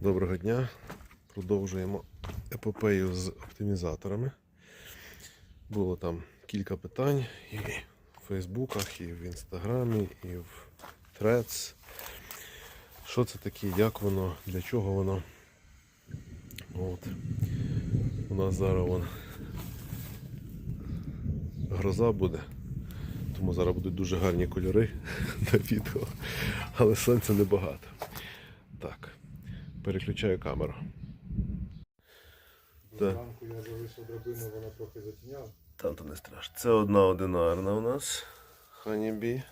Доброго дня. Продовжуємо епопею з оптимізаторами. Було там кілька питань і в Фейсбуках, і в Інстаграмі, і в Threads. Що це таке, як воно, для чого воно. От. У нас зараз вон гроза буде. Тому зараз будуть дуже гарні кольори на відео, але сонця небагато. Переключаю камеру. Так. Зранку я залишив драбину, вона трохи затіняла. Там то не страшно. Це одна одинарна у нас. Ханібі.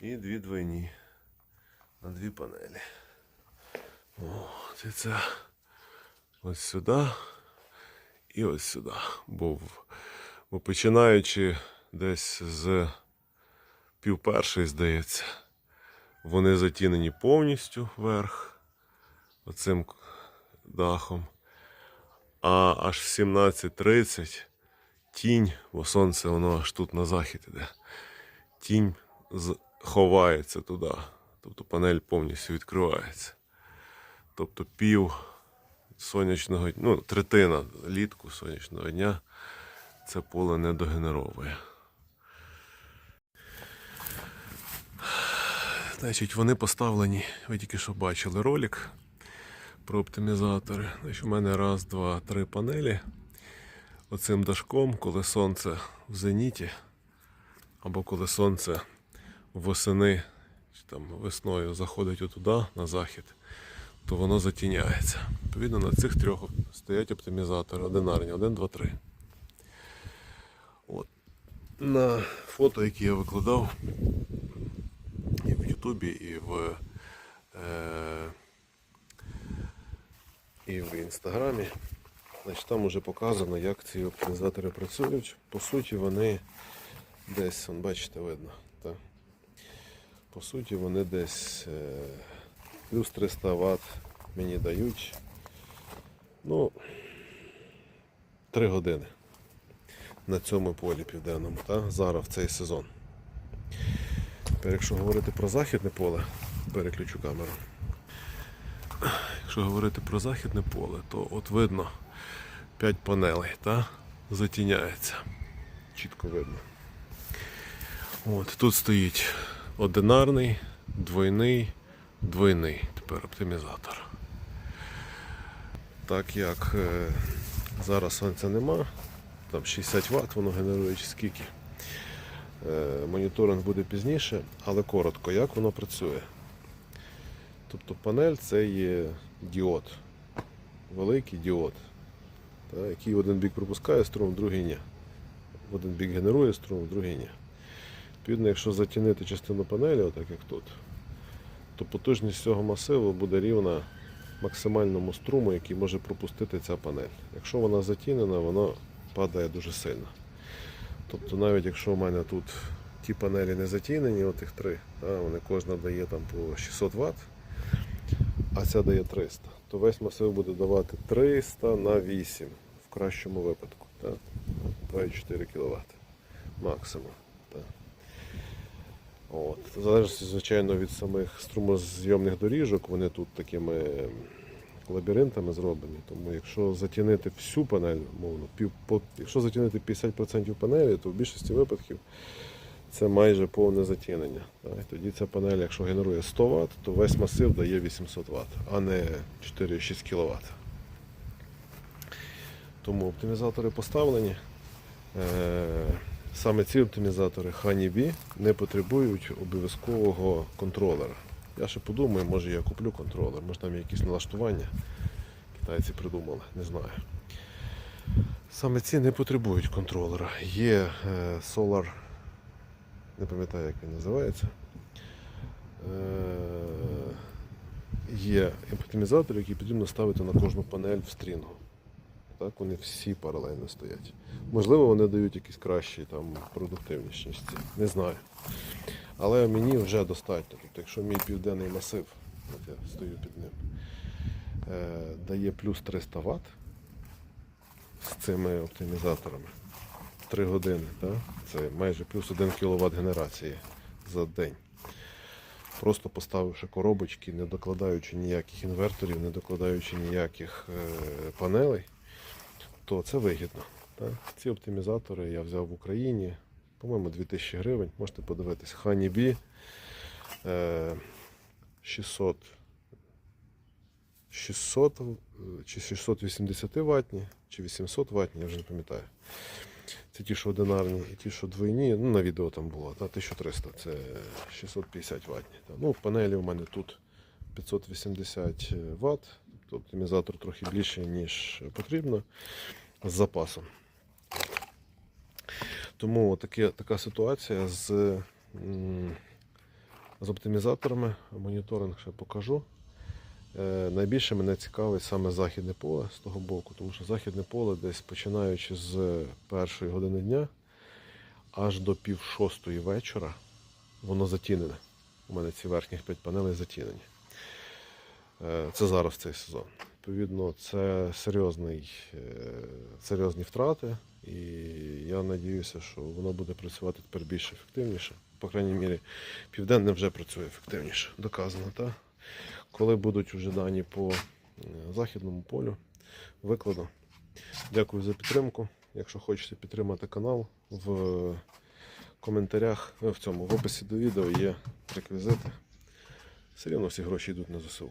І дві двойні. На дві панелі. І це ось сюди. І ось сюди. Бо, бо починаючи десь з пів першої, здається, вони затінені повністю вверх оцим дахом. А аж в 17.30 тінь, бо сонце воно аж тут на захід іде. Тінь ховається туди. Тобто панель повністю відкривається. Тобто пів сонячного, ну, третина літку сонячного дня це поле не догенеровує. Значить, вони поставлені, ви тільки що бачили ролик про оптимізатори. Значить, у мене раз, два, три панелі. Оцим дашком, коли сонце в зеніті, або коли сонце восени чи там весною заходить отуди, на захід, то воно затіняється. Відповідно, на цих трьох стоять оптимізатори одинарні, 1, 2, 3. От. На фото, які я викладав і в Ютубі, і в, е, і в Інстаграмі. Значить, там вже показано, як ці оптимізатори працюють. По суті, вони десь, вон, бачите, видно. Так? По суті, вони десь е, плюс 300 Вт мені дають. Ну, 3 години на цьому полі південному, так? зараз в цей сезон. Тепер, якщо говорити про західне поле, переключу камеру. Якщо говорити про західне поле, то от видно 5 панелей, та? затіняється. Чітко видно. От, тут стоїть одинарний, двойний, двойний. Тепер оптимізатор. Так як е, зараз сонця нема, там 60 Вт воно генерує чи скільки. Е, моніторинг буде пізніше, але коротко, як воно працює. Тобто панель це є діод. Великий діод, та, який один бік пропускає струм, другий ні. В один бік генерує струм, другий ні. Відповідно, якщо затінити частину панелі, отак як тут, то потужність цього масиву буде рівна максимальному струму, який може пропустити ця панель. Якщо вона затінена, воно падає дуже сильно. Тобто навіть якщо в мене тут ті панелі не затінені, отих три, та, вони кожна дає там по 600 Вт, а ця дає 300, то весь масив буде давати 300 на 8 в кращому випадку. та. 2,4 кВт максимум. та. От. В залежності, звичайно, від самих струмозйомних доріжок, вони тут такими ем, лабіринтами зроблені. Тому якщо затінити всю панель, мовно, пів, якщо затінити 50% панелі, то в більшості випадків це майже повне затінення. Тоді ця панель, якщо генерує 100 Вт, то весь масив дає 800 Вт, а не 4-6 кВт. Тому оптимізатори поставлені. Е, Саме ці оптимізатори Honeybee не потребують обов'язкового контролера. Я ще подумаю, може я куплю контролер, може там є якісь налаштування. Китайці придумали, не знаю. Саме ці не потребують контролера. Є е, Solar, не пам'ятаю, як він називається. Е, є оптимізатор, який потрібно ставити на кожну панель в стрінгу. Так, вони всі паралельно стоять. Можливо, вони дають якісь кращі там ці. Не знаю. Але мені вже достатньо. Тобто, якщо мій південний масив, от я стою під ним, е, дає плюс 300 Вт з цими оптимізаторами 3 години, так? це майже плюс 1 кВт генерації за день. просто поставивши коробочки, не докладаючи ніяких інверторів, не докладаючи ніяких е, панелей, то це вигідно. Так? Ці оптимізатори я взяв в Україні, по-моєму, 2000 гривень. Можете подивитись. Honeybee е, 600, 600 е, чи 680 ватні, чи 800 ватні, я вже не пам'ятаю. Це ті, що одинарні, і ті, що двойні, ну на відео там було, та, 1300, це 650 ватні. Та. Ну, панелі у мене тут 580 Вт, тобто оптимізатор трохи більший, ніж потрібно, з запасом. Тому таке, така ситуація з, з оптимізаторами. Моніторинг ще покажу. Е, найбільше мене цікавить саме західне поле з того боку, тому що західне поле десь починаючи з першої години дня аж до пів шостої вечора воно затінене. У мене ці верхніх 5 панелей затінені. Е, Це зараз цей сезон. Відповідно, це серйозний, е, серйозні втрати, і я надіюся, що воно буде працювати тепер більш ефективніше. По крайній мірі, південне вже працює ефективніше, доказано. Та? Коли будуть вже дані по е, західному полю, викладу. Дякую за підтримку. Якщо хочете підтримати канал, в коментарях, е, в цьому в описі до відео є реквізити. Все рівно всі гроші йдуть на ЗСУ.